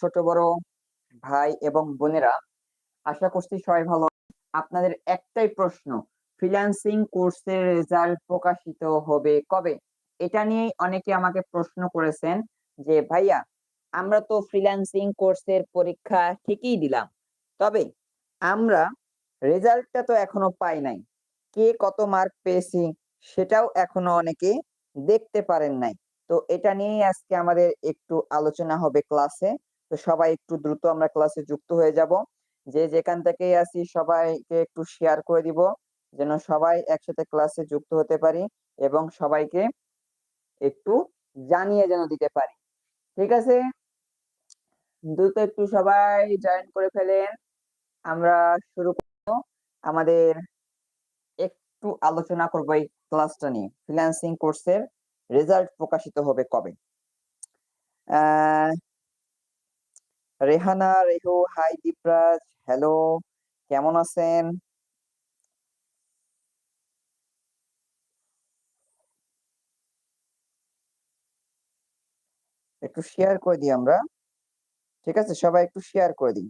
ছোট, বড় ভাই এবং বোনেরা, আশা করছি সবাই ভালো আপনাদের একটাই প্রশ্ন ফ্রিল্যান্সিং কোর্সের রেজাল্ট প্রকাশিত হবে কবে? এটা নিয়েই অনেকে আমাকে প্রশ্ন করেছেন যে, ভাইয়া, আমরা তো ফ্রিল্যান্সিং কোর্সের পরীক্ষা ঠিকই দিলাম, তবে আমরা রেজাল্টটা তো এখনও পাই নাই। কে কত মার্ক পেয়েছি সেটাও এখনও অনেকে দেখতে পারেন নাই। তো এটা নিয়েই আজকে আমাদের একটু আলোচনা হবে ক্লাসে তো সবাই একটু দ্রুত আমরা ক্লাসে যুক্ত হয়ে যাব। যে যেখান থেকে আসি সবাইকে একটু শেয়ার করে দিব, যেন সবাই একসাথে ক্লাসে যুক্ত হতে পারি এবং সবাইকে একটু জানিয়ে যেন দিতে পারি। ঠিক আছে? দ্রুত একটু সবাই জয়েন করে ফেলেন। আমরা শুরু করব। আমাদের একটু আলোচনা করব এই ক্লাসটা নিয়ে। ফ্রিল্যান্সিং কোর্সের রেজাল্ট প্রকাশিত হবে কবে? আহ রেহানা, রেহু, হাই দীপরাজ, হ্যালো, কেমন আছেন? একটু শেয়ার করে দিই আমরা। ঠিক আছে? সবাই একটু শেয়ার করে দিই।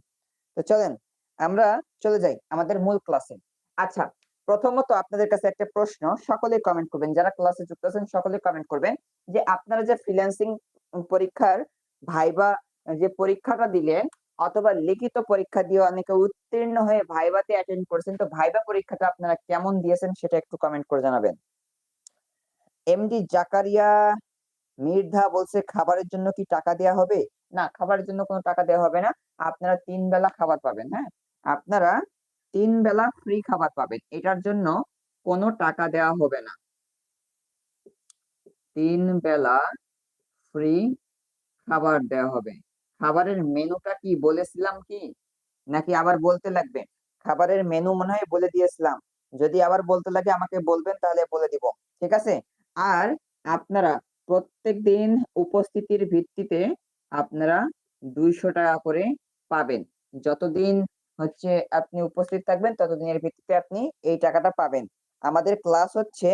তো চলেন, আমরা চলে যাই আমাদের মূল ক্লাসে আচ্ছা প্রথমত আপনাদের কাছে একটা প্রশ্ন, সকলে কমেন্ট করবেন। যারা ক্লাসে যুক্ত আছেন, সকলে কমেন্ট করবেন যে আপনারা যে ফ্রিল্যান্সিং পরীক্ষার ভাইবা যে পরীক্ষাটা দিলেন অথবা লিখিত পরীক্ষা দিয়ে অনেকে উত্তীর্ণ হয়ে ভাইবাতে অ্যাটেন্ড করেছেন, তো ভাইবা পরীক্ষাটা আপনারা কেমন দিয়েছেন সেটা একটু কমেন্ট করে জানাবেন। এমডি জাকারিয়া মির্ধা বলছে, খাবারের জন্য কি টাকা দেয়া হবে? না, খাবারের জন্য কোনো টাকা দেওয়া হবে না। আপনারা তিন বেলা খাবার পাবেন হ্যাঁ? আপনারা তিন বেলা ফ্রি খাবার পাবেন। এটার জন্য কোনো টাকা দেওয়া হবে না। তিন বেলা ফ্রি খাবার দেওয়া হবে। খাবারের মেনুটা কি বলেছিলাম কি? নাকি আবার বলতে লাগবে? খাবারের মেনু মনে হয় বলে দিয়েছিলাম। যদি আবার বলতে লাগে আমাকে বলবেন, তাহলে বলে দিব। ঠিক আছে? আর আপনারা প্রত্যেক দিন উপস্থিতির ভিত্তিতে আপনারা দুইশো টাকা করে পাবেন। যতদিন হচ্ছে আপনি উপস্থিত থাকবেন, ততদিনের ভিত্তিতে আপনি এই টাকাটা পাবেন। আমাদের ক্লাস হচ্ছে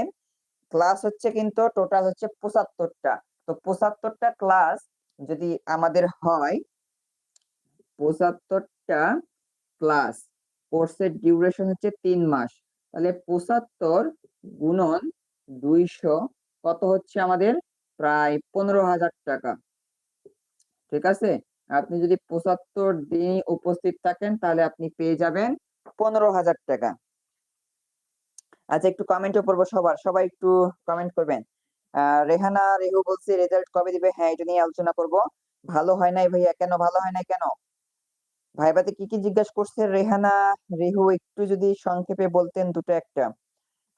ক্লাস হচ্ছে কিন্তু টোটাল হচ্ছে পঁচাত্তরটা। তো পঁচাত্তরটা ক্লাস যদি আমাদের হয়, পঁচাত্তরটা ক্লাস কোর্সের ডিউরেশন হচ্ছে তিন মাস, তাহলে পঁচাত্তর গুণন দুইশো কত হচ্ছে আমাদের? প্রায় পনেরো হাজার টাকা। ঠিক আছে? আপনি যদি পঁচাত্তর দিন উপস্থিত থাকেন, তাহলে আপনি পেয়ে যাবেন পনেরো হাজার টাকা। আচ্ছা একটু কমেন্টও পড়ব সবার। সবাই একটু কমেন্ট করবেন। রেহানা রেহু বলছে রেজাল্ট কবে দিবে? হ্যাঁ এটা নিয়ে আলোচনা করব। ভালো হয় নাই ভাইয়া? কেন ভালো হয় নাই কেন? ভাইবাতে কি কি জিজ্ঞাসা করছে? রেহানা, রেহু একটু যদি সংক্ষেপে বলতেন দুটো একটা।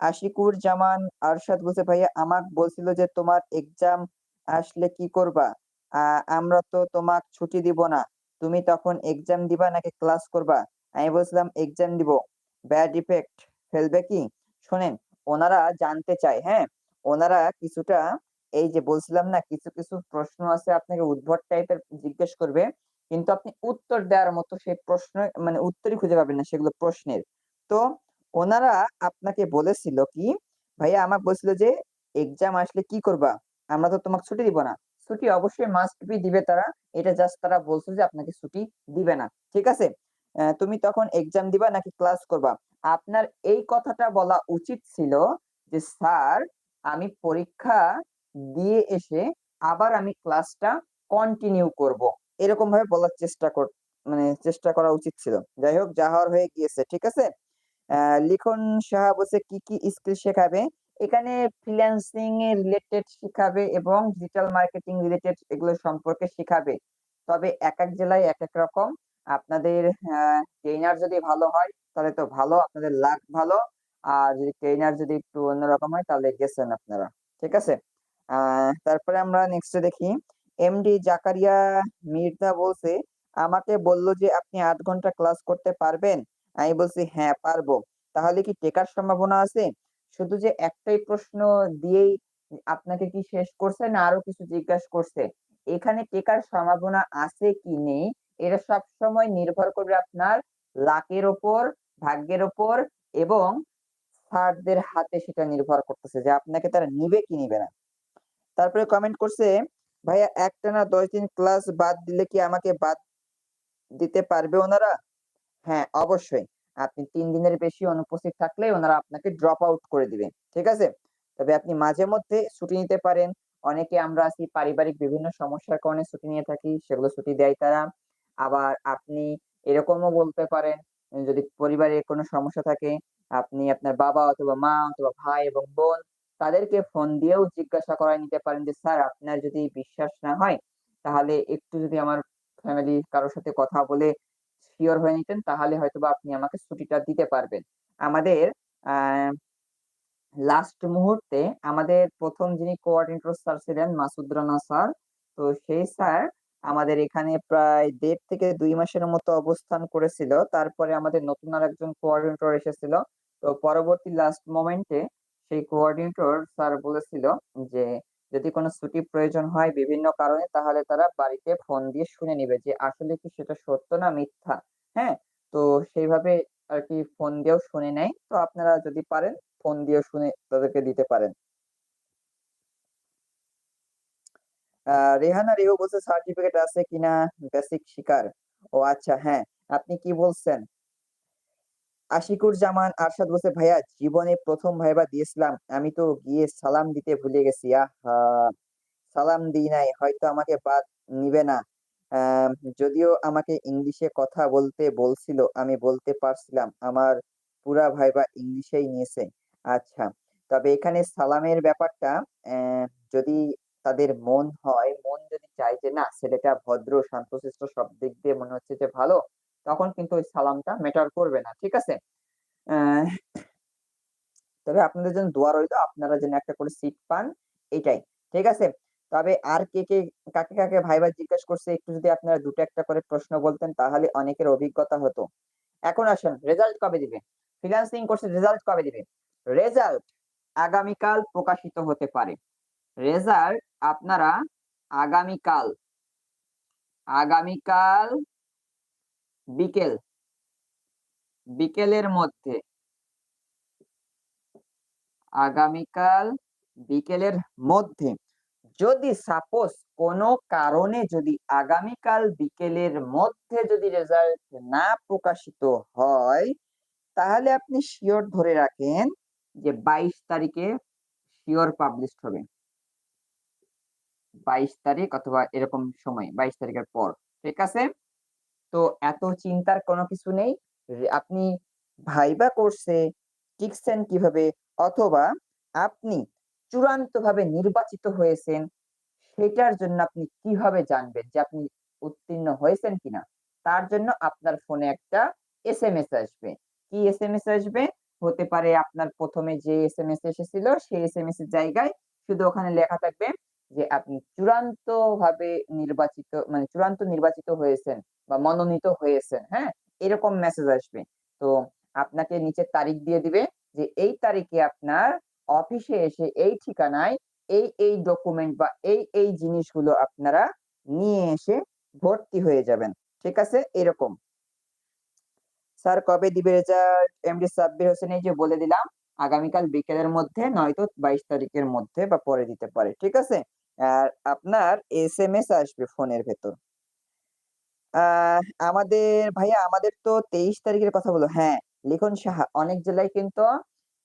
আশিকুর জামান আরশাদ বলছে, ভাইয়া, আমাক বলছিল যে তোমার এক্সাম আসলে কি করবা? আমরা তো তোমাক ছুটি দিব না। তুমি তখন এক্সাম দিবা নাকি ক্লাস করবা? আমি বলছিলাম এক্সাম দিব। ব্যাড ইফেক্ট ফেলবে কি? শোনেন, ওনারা জানতে চায় হ্যাঁ? ওনারা কিছুটা এই যে বলছিলাম না, কিছু কিছু প্রশ্ন আছে আপনাকে উদ্ভট টাইপের জিজ্ঞেস করবে, কিন্তু আপনি উত্তর দেওয়ার মতো সেই প্রশ্ন মানে উত্তরই খুঁজে পাবেন না সেগুলো প্রশ্নের। তো ওনারা আপনাকে বলেছিল কি, ভাইয়া, আমাকে বলছিল যে এক্সাম আসলে কি করবা? আমরা তো তোমাকে ছুটি দিব না। ছুটি অবশ্যই মাস্ট বি দিবে তারা। এটা জাস্ট তারা বলছে যে আপনাকে ছুটি দিবে না। ঠিক আছে? তুমি তখন এক্সাম দিবা নাকি ক্লাস করবা? আপনার এই কথাটা বলা উচিত ছিল যে, স্যার আমি পরীক্ষা দিয়ে এসে আবার আমি ক্লাসটা কন্টিনিউ করব। এরকম ভাবে বলার চেষ্টা কর মানে চেষ্টা করা উচিত ছিল। যাই হোক যা হয়ে গিয়েছে, ঠিক আছে? লিখন সাহা বলছে, কি কি স্কিল শেখাবে? এখানে ফ্রিল্যান্সিং এ রিলেটেড শেখাবে এবং ডিজিটাল মার্কেটিং রিলেটেড এগুলো সম্পর্কে শেখাবে। তবে এক এক জেলায় এক এক রকম। আপনাদের ট্রেনার যদি ভালো হয়, তাহলে তো ভালো, আপনাদের লাক ভালো। আর যদি ট্রেনার যদি একটু অন্যরকম হয়, তাহলে গেছেন আপনারা। ঠিক আছে? তারপরে আমরা নেক্সট দেখি। এমডি জাকারিয়া মির্জা বলছে, আমাকে বলল যে আপনি আট ঘণ্টা ক্লাস করতে পারবেন? আমি বলছি হ্যাঁ পারব। তাহলে কি টেকার সম্ভাবনা আছে? শুধু যে একটাই প্রশ্ন দিয়েই আপনাকে কি শেষ করছে না আরও কিছু জিজ্ঞাসা করছে? এখানে টেকার সম্ভাবনা আছে কি নেই? এটা সব সময় নির্ভর করবে আপনার লাকের ওপর, ভাগ্যের ওপর এবং স্যারদের হাতে সেটা নির্ভর করতেছে যে আপনাকে তারা নিবে কি নিবে না তারপরে কমেন্ট করছে ভাইয়া একটা না দশ দিন ক্লাস বাদ দিলে কি আমাকে বাদ দিতে পারবে ওনারা? হ্যাঁ, অবশ্যই। আপনি ৩ দিনের বেশি অনুপস্থিত থাকলে ওনারা আপনাকে ড্রপ আউট করে দিবে। ঠিক আছে? তবে আপনি মাঝে মধ্যে ছুটি নিতে পারেন। অনেকে আমরা আছি পারিবারিক বিভিন্ন সমস্যার কারণে ছুটি নিয়ে থাকি, সেগুলো ছুটি দেয় তারা। আবার আপনি এরকমও বলতে পারেন, যদি পরিবারে কোনো সমস্যা থাকে, আপনি আপনার বাবা অথবা মা অথবা ভাই এবং বোন তাদেরকে ফোন দিয়েও জিজ্ঞাসা করায় নিতে পারেন যে, "স্যার আপনার যদি বিশ্বাস না হয়, তাহলে একটু যদি আমার ফ্যামিলি কারও সাথে কথা বলে সিওর হয়ে নিতেন, তাহলে হয়তোবা আপনি আমাকে ছুটিটা দিতে পারবেন।" আমাদের লাস্ট মুহূর্তে আমাদের প্রথম যিনি কোঅর্ডিনেটর স্যার ছিলেন মাসুদ রানা স্যার। তো সেই স্যার আমাদের এখানে প্রায় দেড় থেকে দুই মাসের মতো অবস্থান করেছিল। তারপরে আমাদের নতুন আরেকজন কোঅর্ডিনেটর এসেছিল। তো পরবর্তী লাস্ট মোমেন্টে সেই কোঅর্ডিনেটর স্যার বলেছিল যে, যদি কোনো ছুটির প্রয়োজন হয় বিভিন্ন কারণে তাহলে তারা বাড়িতে ফোন দিয়ে শুনে নিবে যে আসলে কি সেটা সত্য না মিথ্যা। হ্যাঁ? তো সেইভাবে আরকি ফোন দিয়েও শুনে নেয়। তো আপনারা যদি পারেন ফোন দিয়েও শুনে তাদেরকে দিতে পারেন। রেহানা রিহু বলছে সার্টিফিকেট আছে কিনা বেসিক শিখার। ও আচ্ছা হ্যাঁ, আপনি কি বলছেন? আশিকুর জামান আরশাদ বলছে, "ভাইয়া জীবনে ১ম ভাইবা দিয়েছিলাম। আমি তো গিয়ে সালাম দিতে ভুলে গেছি। আহা! সালাম দিই নাই। হয়তো আমাকে বাদ নিবে না। যদিও আমাকে ইংলিশে কথা বলতে বলছিল, আমি বলতে পারছিলাম। আমার পুরা ভাইবা ইংলিশেই নিয়েছে।" আচ্ছা। তবে এখানে সালামের ব্যাপারটা যদি তাদের মন হয়, মন যদি চায় যে না ছেলেটা ভদ্র, শান্তশিষ্ট সব দিক দিয়ে মনে হচ্ছে যে ভালো, তখন কিন্তু ওই সালামটা ম্যাটার করবে না। ঠিক আছে? তবে আপনাদের জন্য দোয়া রইল। আপনারা যেন একটা করে সিট পান, এটাই। ঠিক আছে? তবে আর কে, কে কাকে, কাকে ভাই ভাই জিজ্ঞেস করছে একটু যদি আপনারা দুটো একটা করে প্রশ্ন বলতেন তাহলে অনেকের অভিজ্ঞতা হতো। এখন আসেন রেজাল্ট কবে দিবে? ফ্রিল্যান্সিং কোর্সের রেজাল্ট কবে দিবে? রেজাল্ট আগামীকাল প্রকাশিত হতে পারে। রেজাল্ট আপনারা আগামীকাল আগামীকাল বিকেল বিকেলের মধ্যে আগামীকাল বিকেলের মধ্যে যদি সাপোজ কোনো কারণে যদি আগামীকাল বিকেলের মধ্যে যদি রেজাল্ট না প্রকাশিত হয়, তাহলে আপনি শিওর ধরে রাখেন যে ২২ তারিখে শিওর পাবলিশড হবে। ২২ তারিখ অথবা এরকম সময় ২২ তারিখের পর। ঠিক আছে? তো এত চিন্তার কোনো কিছু নেই। আপনি ভাইবা কোর্সে টিকছেন কীভাবে অথবা আপনি চূড়ান্তভাবে নির্বাচিত হয়েছেন, সেটার জন্য আপনি কীভাবে জানবেন যে আপনি উত্তীর্ণ হয়েছেন কিনা? তার জন্য আপনার ফোনে একটা এস এম এস আসবে। কি এস এম এস আসবে? হতে পারে আপনার প্রথমে যে এস এম এস এসেছিল সেই এস এম এস এর জায়গায় শুধু ওখানে লেখা থাকবে যে আপনি চূড়ান্তভাবে নির্বাচিত মানে চূড়ান্ত নির্বাচিত হয়েছেন বা মনোনীত হয়েছেন। হ্যাঁ? এরকম মেসেজ আসবে। তো আপনাকে নিচে তারিখ দিয়ে দিবে যে এই তারিখে আপনার অফিসে এসে এই ঠিকানায় এই, এই ডকুমেন্ট বা এই, এই জিনিসগুলো আপনারা নিয়ে এসে ভর্তি হয়ে যাবেন। ঠিক আছে? এরকম। স্যার কবে দিবে রেজাল্ট? এমডি সাব্বির হোসেন এই যে বলে দিলাম, আগামীকাল বিকেলের মধ্যে নয়তো ২২ তারিখের মধ্যে বা পরে দিতে পারে। ঠিক আছে? আর আপনার এস এম এস আসবে ফোনের ভেতর। আমাদের ভাইয়া আমাদের তো ২৩ তারিখের কথা বলল। হ্যাঁ, লিখন সাহা অনেক জেলায় কিন্তু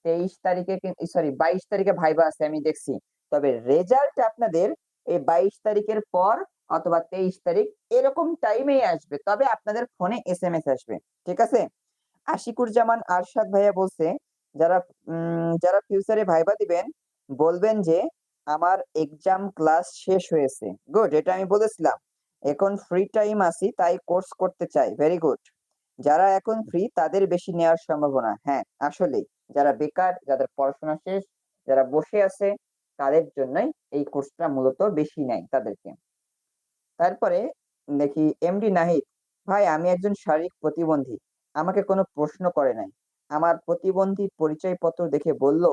২৩ তারিখে সরি ২২ তারিখে ভাইবা আছে আমি দেখছি। তবে রেজাল্ট আপনাদের এই ২২ তারিখের পর অথবা ২৩ তারিখ এরকম টাইমেই আসবে। তবে আপনাদের ফোনে এস এম এস আসবে। ঠিক আছে? আশিকুর জামান আরশাদ ভাইয়া বলছে, যারা যারা ফিউচারে ভাইবা দিবেন বলবেন যে, "আমার এক্সাম ক্লাস শেষ হয়েছে।" গুড এটা আমি বলেছিলাম। এখন ফ্রি টাইম আছি তাই কোর্স করতে চাই। Very good. যারা এখন ফ্রি তাদের বেশি নেওয়ার সম্ভাবনা। হ্যাঁ, আসলেই। যারা বেকার, যাদের পড়াশোনা শেষ, যারা বসে আছে তাদের জন্যই এই কোর্সটা মূলত বেশি নেয় তাদেরকে। তারপরে দেখি এমডি নাহিদ, "ভাই আমি একজন শারীরিক প্রতিবন্ধী। আমাকে কোনো প্রশ্ন করে নাই। আমার প্রতিবন্ধী পরিচয়পত্র দেখে বলল,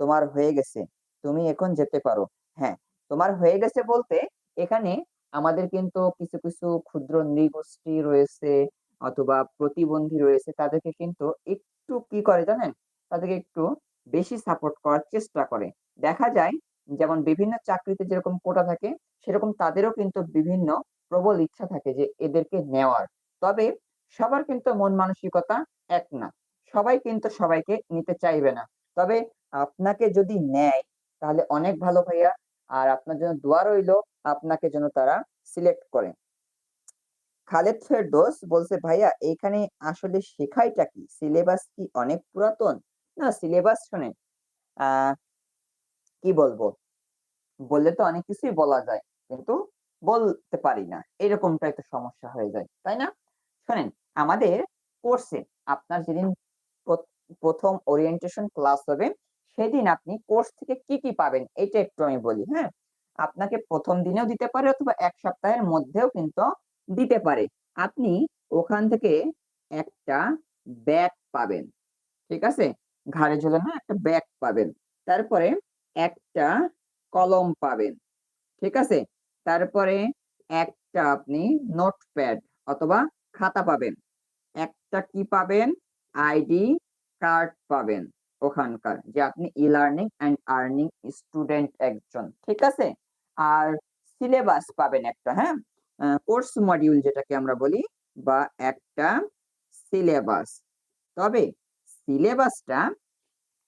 'তোমার হয়ে গেছে। তুমি এখন যেতে পারো।' হ্যাঁ, তোমার হয়ে গেছে বলতে এখানে আমাদের কিন্তু কিছু, কিছু ক্ষুদ্র নৃগোষ্ঠী রয়েছে অথবা প্রতিবন্ধী রয়েছে তাদেরকে কিন্তু একটু কি করে জানেন? তাদেরকে একটু বেশি সাপোর্ট করার চেষ্টা করে। দেখা যায় যেমন বিভিন্ন চাকরিতে যেরকম কোটা থাকে সেরকম তাদেরও কিন্তু বিভিন্ন প্রবল ইচ্ছা থাকে যে এদেরকে নেওয়ার। তবে সবার কিন্তু মন মানসিকতা এক না সবাই কিন্তু সবাইকে নিতে চাইবে না তবে আপনাকে যদি নেয় তাহলে অনেক ভালো ভাইয়া। আর আপনার জন্য দোয়া রইল, আপনাকে যেন তারা সিলেক্ট করে খালেদ ফেরদৌস বলছে, ভাইয়া এইখানে আসলে শেখাইটা কি? সিলেবাস কি অনেক পুরাতন? না সিলেবাস শোনেন কি বলব? বললে তো অনেক কিছুই বলা যায়, কিন্তু বলতে পারি না। এরকমটা একটা সমস্যা হয়ে যায়, তাই না? শোনেন, আমাদের কোর্সে আপনার যেদিন প্র- প্রথম ওরিয়েন্টেশন ক্লাস হবে সেদিন আপনি কোর্স থেকে কি কি পাবেন, এটা একটু আমি বলি হ্যাঁ? আপনাকে প্রথম দিনেও দিতে পারে অথবা এক সপ্তাহের মধ্যেও কিন্তু দিতে পারে। আপনি ওখান থেকে একটা ব্যাগ পাবেন, ঠিক আছে? ঘাড়ে ঝোলানো একটা ব্যাগ পাবেন। তারপরে একটা কলম পাবেন, ঠিক আছে? তারপরে একটা আপনি নোটপ্যাড অথবা খাতা পাবেন। একটা কি পাবেন? আইডি কার্ড পাবেন। ওখানকার যে আপনি e learning and earning student একজন, ঠিক আছে? আর সিলেবাস পাবেন একটা হ্যাঁ? কোর্স মডিউল যেটাকে আমরা বলি, বা একটা সিলেবাস তবে সিলেবাসটা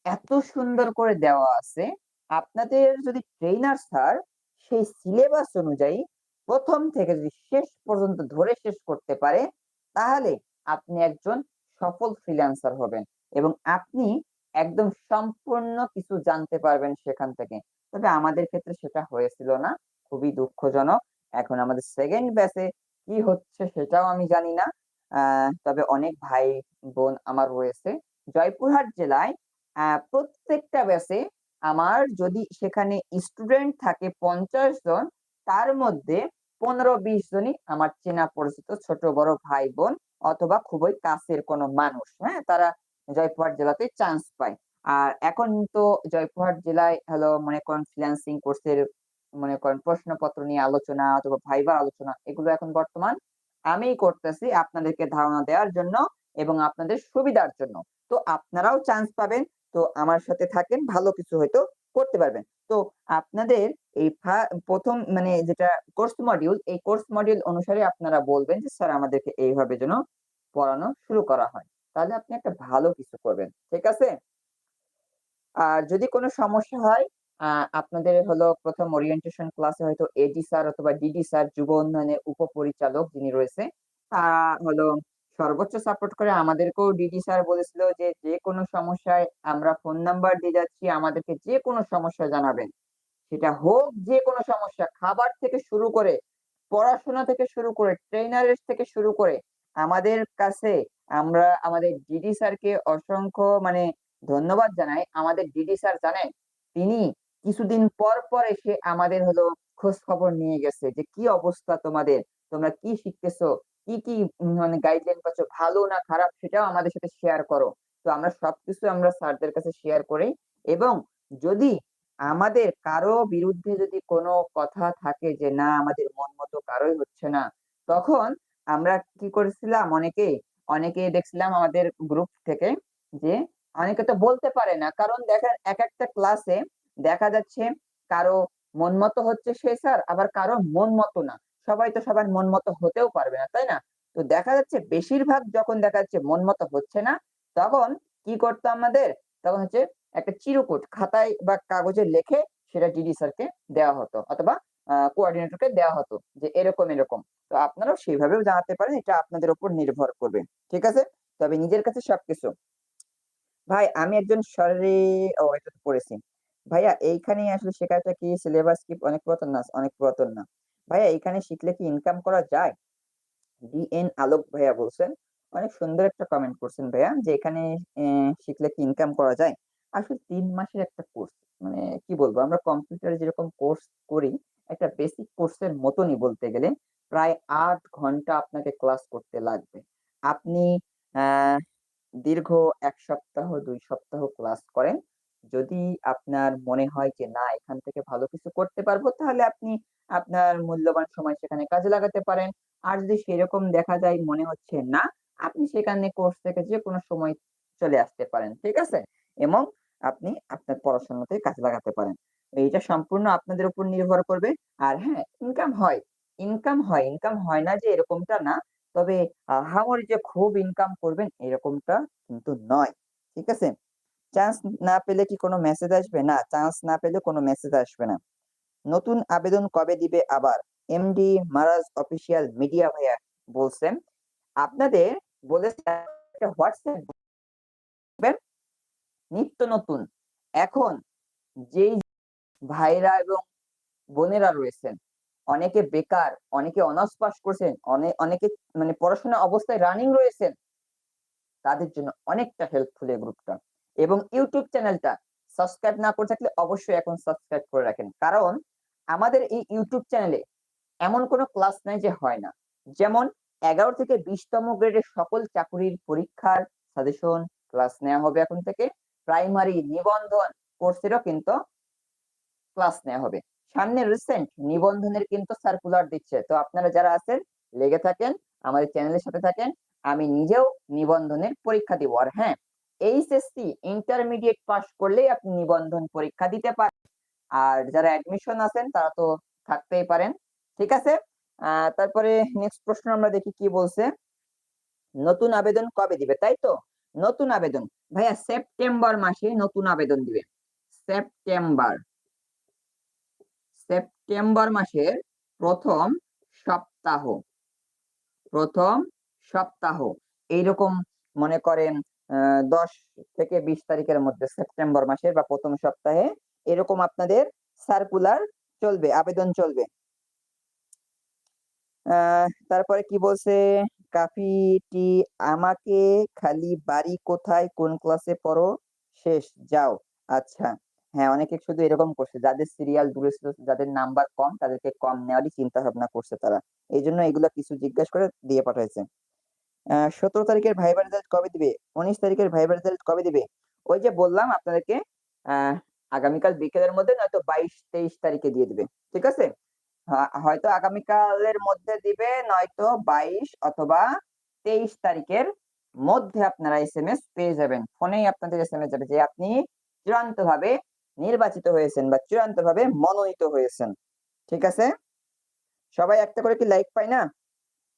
এত সুন্দর করে দেওয়া আছে, আপনাদের যদি ট্রেনার স্যার সেই সিলেবাস অনুযায়ী প্রথম থেকে যদি শেষ পর্যন্ত ধরে শেষ করতে পারে, তাহলে আপনি একজন সফল ফ্রিল্যান্সার হবেন এবং আপনি একদম সম্পূর্ণ কিছু জানতে পারবেন সেখান থেকে। তবে আমাদের ক্ষেত্রে সেটা হয়েছিল না, খুবই দুঃখজনক। এখন আমাদের সেকেন্ড ব্যাচে কি হচ্ছে সেটাও আমি জানি না। তবে অনেক ভাই বোন আমার রয়েছে জয়পুরহাট জেলায়। প্রত্যেকটা ব্যাচে আমার যদি সেখানে স্টুডেন্ট থাকে পঞ্চাশ জন, তার মধ্যে পনেরো বিশ জনই আমার চেনা পরিচিত ছোট বড় ভাই বোন অথবা খুবই কাছের কোনো মানুষ হ্যাঁ? তারা জয়পুরহাট জেলাতে চান্স পায়। আর এখন তো জয়পুরহাট জেলায় হলো মনে করেন ফ্রিল্যান্সিং কোর্সের মনে করেন প্রশ্নপত্র নিয়ে আলোচনা অথবা ভাইবার আলোচনা এগুলো এখন বর্তমান আমিই করতেছি আপনাদেরকে ধারণা দেওয়ার জন্য এবং আপনাদের সুবিধার জন্য। তো আপনারাও চান্স পাবেন, তো আমার সাথে থাকেন, ভালো কিছু হয়তো করতে পারবেন। তো আপনাদের এই প্রথম মানে যেটা কোর্স মডিউল এই কোর্স মডিউল অনুসারে আপনারা বলবেন যে, স্যার, আমাদেরকে এইভাবে যেন পড়ানো শুরু করা হয়। তাহলে আপনি একটা ভালো কিছু করবেন, ঠিক আছে? আর যদি কোনো সমস্যা হয় আপনাদের হলো প্রথম ওরিয়েন্টেশন ক্লাসে হয়তো এডি স্যার অথবা ডিডি স্যার যুব উন্নয়নের উপপরিচালক যিনি রয়েছে হলো সর্বোচ্চ সাপোর্ট করে আমাদেরকেও ডিডি স্যার বলেছিল যে যে কোনো সমস্যায় আমরা ফোন নাম্বার দিয়ে যাচ্ছি, আমাদেরকে যে কোনো সমস্যা জানাবেন। সেটা হোক যে কোনো সমস্যা, খাবার থেকে শুরু করে, পড়াশোনা থেকে শুরু করে ট্রেনারের থেকে শুরু করে, আমাদের কাছে আমরা আমাদের ডিডি স্যারকে অসংখ্য মানে ধন্যবাদ জানাই। আমাদের ডিডি স্যার জানেন, তিনি কিছুদিন পর পর এসে আমাদের হলো খোঁজ খবর নিয়ে গেছে যে কি অবস্থা তোমাদের? তোমরা কি শিখতেছো? কি কি মানে গাইডলাইন পাচ্ছ? ভালো না খারাপ সেটাও আমাদের সাথে শেয়ার করো। তো আমরা সবকিছু আমরা স্যারদের কাছে শেয়ার করি এবং যদি আমাদের কারও বিরুদ্ধে যদি কোনো কথা থাকে যে না, আমাদের মন মতো কারোই হচ্ছে না, তখন আমরা কি করেছিলাম অনেকে অনেকে দেখছিলাম আমাদের গ্রুপ থেকে যে অনেকে তো বলতে পারে না। কারণ দেখেন, এক একটা ক্লাসে দেখা যাচ্ছে কারও মন মতো হচ্ছে সে স্যার আবার কারও মন মতো না। সবাই তো সবার মন মতো হতেও পারবে না, তাই না? তো দেখা যাচ্ছে বেশিরভাগ যখন দেখা যাচ্ছে মন মতো হচ্ছে না, তখন কি করতো আমাদের? তখন হচ্ছে একটা চিরকুট খাতায় বা কাগজে লিখে সেটা ডিডি স্যারকে দেওয়া হতো অথবা কোঅর্ডিনেটরকে দেওয়া হতো যে এরকম এরকম। তো আপনারাও সেইভাবেও জানাতে পারেন, এটা আপনাদের উপর নির্ভর করবে, ঠিক আছে? তবে নিজের কাছে সবকিছু। ভাই, আমি একজন সরি ও এটা পড়েছি। ভাইয়া, এইখানে আসলে শেখাটা কি? সিলেবাস কি? অনেক পুরাতন না, অনেক পুরাতন না। ভাইয়া, এইখানে শিখলে কি ইনকাম করা যায়? ডিএন আলোক ভাইয়া বলছেন। অনেক সুন্দর একটা কমেন্ট করছেন ভাইয়া, যে এখানে শিখলে কি ইনকাম করা যায়? আসলে তিন মাসের একটা কোর্স মানে কি বলব? আমরা কম্পিউটারে যেরকম কোর্স করি, একটা বেসিক কোর্সের মতনই বলতে গেলে। প্রায় আট ঘণ্টা আপনাকে ক্লাস করতে লাগবে। আপনি দীর্ঘ এক সপ্তাহ, দুই সপ্তাহ ক্লাস করেন। যদি আপনার মনে হয় যে, না, এখান থেকে ভালো কিছু করতে পারব, তাহলে আপনি আপনার মূল্যবান সময় সেখানে কাজে লাগাতে পারেন। আর যদি সেরকম দেখা যায়, মনে হচ্ছে না, আপনি সেখানে কোর্স থেকে যে কোনো সময় চলে আসতে পারেন, ঠিক আছে? এবং আপনি আপনার পড়াশোনাতে কাজে লাগাতে পারেন। এইটা সম্পূর্ণ আপনাদের উপর নির্ভর করবে। আর হ্যাঁ ইনকাম হয়। ইনকাম হয় ইনকাম হয় না যে এরকমটা না। তবে আহামরি যে খুব ইনকাম করবেন এরকমটা কিন্তু নয়, ঠিক আছে? চান্স না পেলে কি কোনো মেসেজ আসবে? না চান্স না পেলে কোনো মেসেজ আসবে না। নতুন আবেদন কবে দিবে আবার? এমডি মারাজ অফিসিয়াল মিডিয়া ভাইয়া বলছেন, আপনাদের বলেছে হোয়াটসঅ্যাপ নিত্য নতুন। এখন যেই ভাইরা এবং বোনেরা রয়েছেন অনেকে বেকার, অনেকে অনার্স পাস করছেন অনেক অনেকে মানে পড়াশোনা অবস্থায় রানিং রয়েছেন, তাদের জন্য অনেকটা হেল্পফুল এই গ্রুপটা। এবং ইউটিউব চ্যানেলটা সাবস্ক্রাইব না করে থাকলে অবশ্যই এখন সাবস্ক্রাইব করে রাখেন। কারণ আমাদের এই ইউটিউব চ্যানেলে এমন কোনো ক্লাস নাই যে হয় না। যেমন এগারো থেকে বিশতম গ্রেডের সকল চাকুরির পরীক্ষার সাজেশন ক্লাস নেওয়া হবে এখন থেকে। প্রাইমারি নিবন্ধন কোর্সেরও কিন্তু ক্লাস নেওয়া হবে। সামনে রিসেন্ট নিবন্ধনের কিন্তু সার্কুলার দিচ্ছে। তো আপনারা যারা আছেন, লেগে থাকেন, আমাদের চ্যানেলের সাথে থাকেন, আমি নিজেও নিবন্ধনের পরীক্ষা দিব। আর হ্যাঁ এইচএসসি ইন্টারমিডিয়েট পাস করলেই আপনি নিবন্ধন পরীক্ষা দিতে পারেন। আর যারা অ্যাডমিশন আছেন, তারা তো থাকতেই পারেন। ঠিক আছে? তারপরে নেক্সট প্রশ্ন আমরা দেখি কি বলছে। নতুন আবেদন কবে দিবে? তাই তো? নতুন আবেদন। ভাইয়া সেপ্টেম্বর মাসে নতুন আবেদন দিবে। সেপ্টেম্বর সেপ্টেম্বর মাসের প্রথম সপ্তাহ। প্রথম সপ্তাহ। এইরকম মনে করেন দশ থেকে বিশ তারিখের মধ্যে সেপ্টেম্বর মাসের বা প্রথম সপ্তাহে এরকম আপনাদের সার্কুলার চলবে, আবেদন চলবে। তারপরে কি বলছে? কাফিটি, আমাকে খালি বাড়ি কোথায়, কোন ক্লাসে পড়ো? শেষ, যাও। আচ্ছা। হ্যাঁ অনেকে শুধু এরকম করছে। যাদের সিরিয়াল দূরে ছিল যাদের নাম্বার কম, তাদেরকে কম নেওয়ারই চিন্তা ভাবনা করছে তারা। এই জন্য এগুলো কিছু জিজ্ঞাসা করে দিয়ে পাঠাইছে। সতেরো তারিখের ভাইবার রেজাল্ট কবে দিবে? উনিশ তারিখের ভাইবার রেজাল্ট কবে দিবে? ওই যে বললাম আপনাদেরকে আগামীকাল বিকেলের মধ্যে নয়তো বাইশ, তেইশ তারিখে দিয়ে দিবে। ঠিক আছে? হয়তো আগামীকালের মধ্যে দিবে, নয়তো বাইশ অথবা তেইশ তারিখের মধ্যে আপনারা এস এম এস পেয়ে যাবেন। ফোনেই আপনাদের এস এম এস যাবে যে আপনি চূড়ান্ত ভাবে নির্বাচিত হয়েছেন বা চূড়ান্ত ভাবে মনোনীত হয়েছেন। ঠিক আছে? সবাই একটা করে কি লাইক পাই না?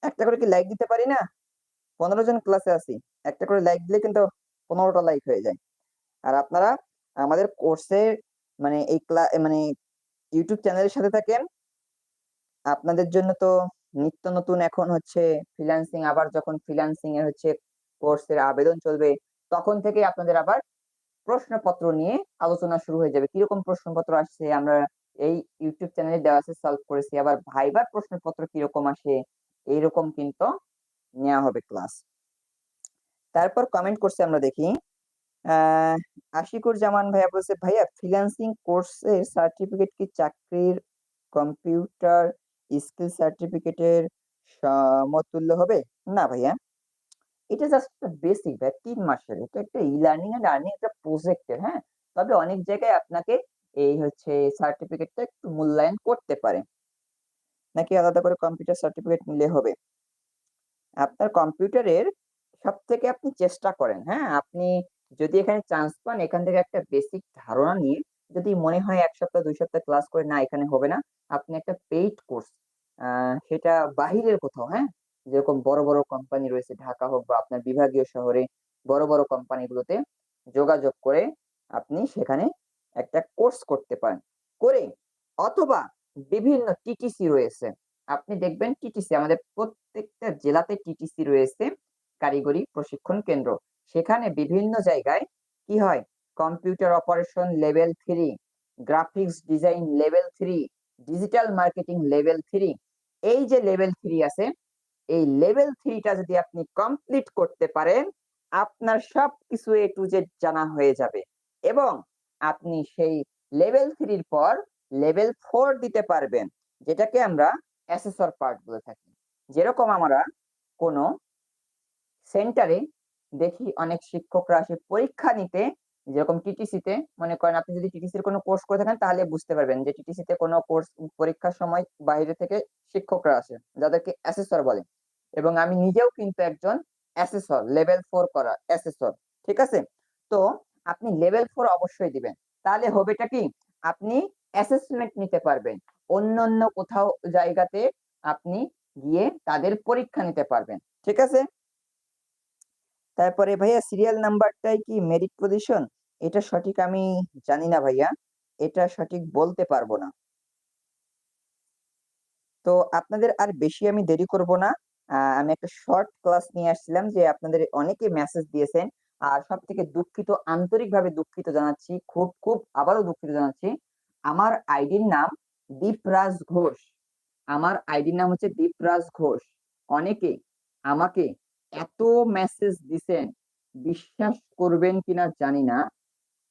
একটা করে কি লাইক দিতে পারি না? পনেরো জন ক্লাসে আছি। একটা করে লাইক দিলে কিন্তু পনেরোটা লাইক হয়ে যায়। আর আপনারা আমাদের কোর্সের মানে এই মানে ইউটিউব চ্যানেলের সাথে থাকেন। আপনাদের জন্য তো নিত্য নতুন এখন হচ্ছে ফ্রিল্যান্সিং আবার যখন ফ্রিল্যান্সিং এর হচ্ছে কোর্সের আবেদন চলবে, তখন থেকে আপনাদের আবার প্রশ্নপত্র নিয়ে আলোচনা শুরু হয়ে যাবে। কীরকম প্রশ্নপত্র আসছে আমরা এই ইউটিউব চ্যানেলে দেওয়া আছে সলভ করেছি। আবার ভাইবার প্রশ্নপত্র কীরকম আসে, এইরকম কিন্তু নেওয়া হবে ক্লাস তারপর কমেন্ট করছে আমরা দেখি। আশিকুর জামান ভাইয়া বলছে, ভাইয়া ফ্রিল্যান্সিং কোর্সের সার্টিফিকেট কি চাকরির কম্পিউটার স্কিল সার্টিফিকেটের সমতুল্য হবে? না ভাইয়া। এটা জাস্ট বেসিক ভাই তিন মাসের। এটা একটা ই লার্নিং এন্ড আর্নিং একটা প্রজেক্টের হ্যাঁ? তবে অনেক জায়গায় আপনাকে এই হচ্ছে সার্টিফিকেটটা একটু মূল্যায়ন করতে পারে। নাকি আলাদা করে কম্পিউটার সার্টিফিকেট নিলে হবে? আপনার কম্পিউটারের সব থেকে আপনি চেষ্টা করেন হ্যাঁ? আপনি যদি এখানে চান্স পান, এখান থেকে একটা বেসিক ধারণা নিয়ে যদি মনে হয় এক সপ্তাহ, দুই সপ্তাহ ক্লাস করে, না, এখানে হবে না। আপনি একটা পেইড কোর্স সেটা বাহিরের কোথাও হ্যাঁ? যেরকম বড় বড় কোম্পানি রয়েছে ঢাকা হোক বা আপনার বিভাগীয় শহরে বড় বড় কোম্পানিগুলোতে যোগাযোগ করে আপনি সেখানে একটা কোর্স করতে পারেন। করে অথবা বিভিন্ন টিটিসি রয়েছে। আপনি দেখবেন টিটিসি আমাদের প্রত্যেকটা জেলাতে টিটিসি রয়েছে কারিগরি প্রশিক্ষণ কেন্দ্র। সেখানে বিভিন্ন জায়গায় কি হয়? Computer operation level three graphics design level three digital marketing level three এই যে লেভেল থ্রি আছে এই লেভেল থ্রিটা যদি আপনি কমপ্লিট করতে পারেন, আপনার সব কিছু এ টু জেড জানা হয়ে যাবে। এবং আপনি সেই লেভেল থ্রির পর লেভেল ফোর দিতে পারবেন, যেটাকে আমরা অ্যাসেসর পার্ট বলে থাকি। যেরকম আমরা কোনো সেন্টারে দেখি অনেক শিক্ষকরা আসে পরীক্ষা নিতে, যেরকম টিটিসিতে মনে করেন আপনি যদি টিটিসির কোনো কোর্স করে থাকেন, তাহলে বুঝতে পারবেন যে টিটিসিতে কোনো কোর্স পরীক্ষার সময় বাইরে থেকে শিক্ষকরা আসে, যাদেরকে অ্যাসেসর বলে। এবং আমি নিজেও কিন্তু একজন অ্যাসেসর লেভেল ফোর করা অ্যাসেসর ঠিক আছে? তো আপনি লেভেল ফোর অবশ্যই দিবেন। তাহলে হবেটা কি? আপনি অ্যাসেসমেন্ট নিতে পারবেন। অন্য অন্য কোথাও জায়গাতে আপনি গিয়ে তাদের পরীক্ষা নিতে পারবেন, ঠিক আছে? তারপরে ভাইয়া সিরিয়াল নাম্বারটাই কি মেরিট পজিশন এটা সঠিক আমি জানি না ভাইয়া। এটা সঠিক বলতে পারব না। তো আপনাদের আর বেশি আমি দেরি করব না। আমি একটা শর্ট ক্লাস নিয়ে আসছিলাম যে আপনাদের অনেকে মেসেজ দিয়েছেন। আর সব থেকে দুঃখিত, আন্তরিকভাবে দুঃখিত জানাচ্ছি, খুব খুব আবারও দুঃখিত জানাচ্ছি। আমার আইডির নাম দীপরাজ ঘোষ। আমার আইডির নাম হচ্ছে দীপরাজ ঘোষ। অনেকে আমাকে এত মেসেজ দিছেন, বিশ্বাস করবেন কিনা জানি না।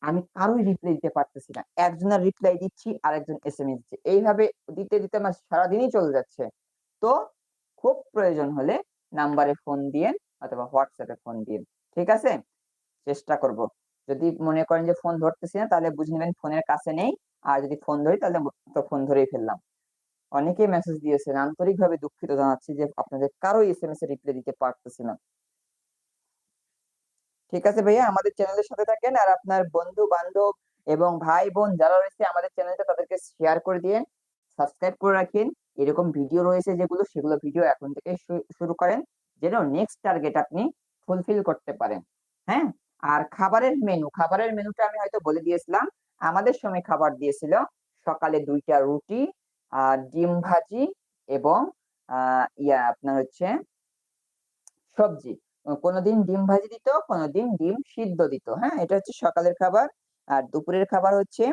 আমি কারোই রিপ্লাই দিতে পারতেছি না। একজনের রিপ্লাই দিচ্ছি আর একজন এস এম এস দিচ্ছে। এইভাবে দিতে দিতে আমার সারাদিনই চলে যাচ্ছে। তো খুব প্রয়োজন হলে নাম্বারে ফোন দিয়েন অথবা হোয়াটসঅ্যাপে ফোন দিয়েন। ঠিক আছে? চেষ্টা করব। যদি মনে করেন যে ফোন ধরতেছি না, তাহলে বুঝে নেবেন ফোনের কাছে নেই। আর যদি ফোন ধরি, তাহলে তো ফোন ধরেই ফেললাম। অনেকেই মেসেজ দিয়েছেন। আন্তরিকভাবে দুঃখিত জানাচ্ছি যে আপনাদের কারও এস এম এস এর রিপ্লাই দিতে পারতেছি না। ঠিক আছে ভাইয়া? আমাদের চ্যানেলের সাথে থাকেন আর আপনার বন্ধু বান্ধব এবং ভাই বোন যারা রয়েছে আমাদের চ্যানেলটা তাদেরকে শেয়ার করে দিয়েন সাবস্ক্রাইব করে রাখেন। এরকম ভিডিও রয়েছে যেগুলো, সেগুলো ভিডিও এখন থেকে শুরু করেন, যেন নেক্সট টার্গেট আপনি ফুলফিল করতে পারেন। হ্যাঁ? আর খাবারের মেনু খাবারের মেনুটা আমি হয়তো বলে দিয়েছিলাম। আমাদের সময় খাবার দিয়েছিল সকালে দুইটা রুটি আর ডিম ভাজি এবং ইয়া আপনার হচ্ছে সবজি। কোনোদিন ডিম ভাজি দিত, কোনোদিন ডিম সিদ্ধ দিত। হ্যাঁ? এটা হচ্ছে সকালের খাবার। আর দুপুরের খাবার হচ্ছে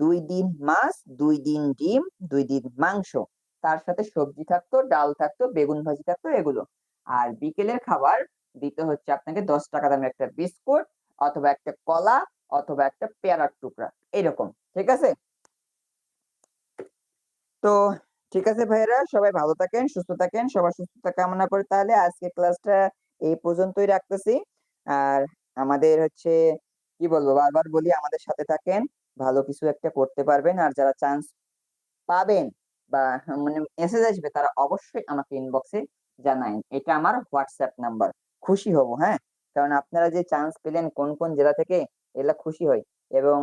দুই দিন মাছ, দুই দিন ডিম, দুই দিন মাংস। তার সাথে সবজি থাকতো, ডাল থাকতো, বেগুন ভাজি থাকতো, এগুলো। আর বিকেলের খাবার দিতে হচ্ছে আপনাকে দশ টাকা দামের একটা বিস্কুট অথবা একটা কলা অথবা একটা পেয়ারার টুকরা, এরকম, ঠিক আছে? তো ঠিক আছে ভাইয়েরা, সবাই ভালো থাকেন, সুস্থ থাকেন, সবার সুস্থতা কামনা করে তাহলে আজকে ক্লাসটা এই পর্যন্তই রাখতেছি। আর আমাদের হচ্ছে, কি বলব, বারবার বলি, আমাদের সাথে থাকেন, ভালো কিছু একটা করতে পারবেন। আর যারা চান্স পাবেন বা মানে মেসেজ আসবে তারা অবশ্যই আমাকে ইনবক্সে জানাইন। এটা আমার হোয়াটসঅ্যাপ নাম্বার খুশি হব হ্যাঁ? কারণ আপনারা যে চান্স পেলেন কোন কোন জেলা থেকে এগুলা খুশি হয়। এবং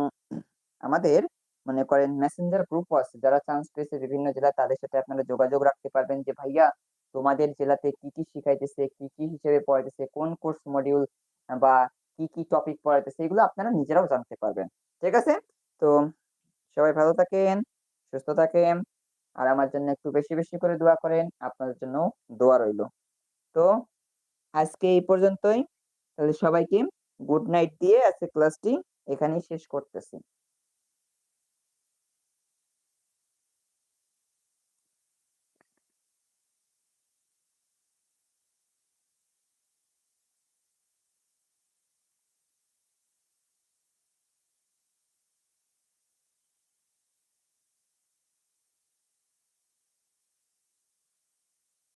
আমাদের মনে করেন মেসেঞ্জার গ্রুপ আছে, যারা চান্স পেয়েছে বিভিন্ন জেলা, তাদের সাথে আপনারা যোগাযোগ রাখতে পারবেন যে, ভাইয়া, তোমাদের জেলাতে কি কি শিখাইতেছে, কি কি হিসেবে পড়াইতেছে, কোন কোর্স মডিউল বা কি কি টপিক পড়াইতেছে, এগুলো আপনারা নিজেরাও জানতে পারবেন। ঠিক আছে? তো সবাই ভালো থাকেন, সুস্থ থাকেন। আর আমার জন্য একটু বেশি বেশি করে দোয়া করেন, আপনাদের জন্য দোয়া রইল। তো আজকে এই পর্যন্তই। তাহলে সবাইকে গুড নাইট দিয়ে আজকে ক্লাসটি এখানেই শেষ করতেছি।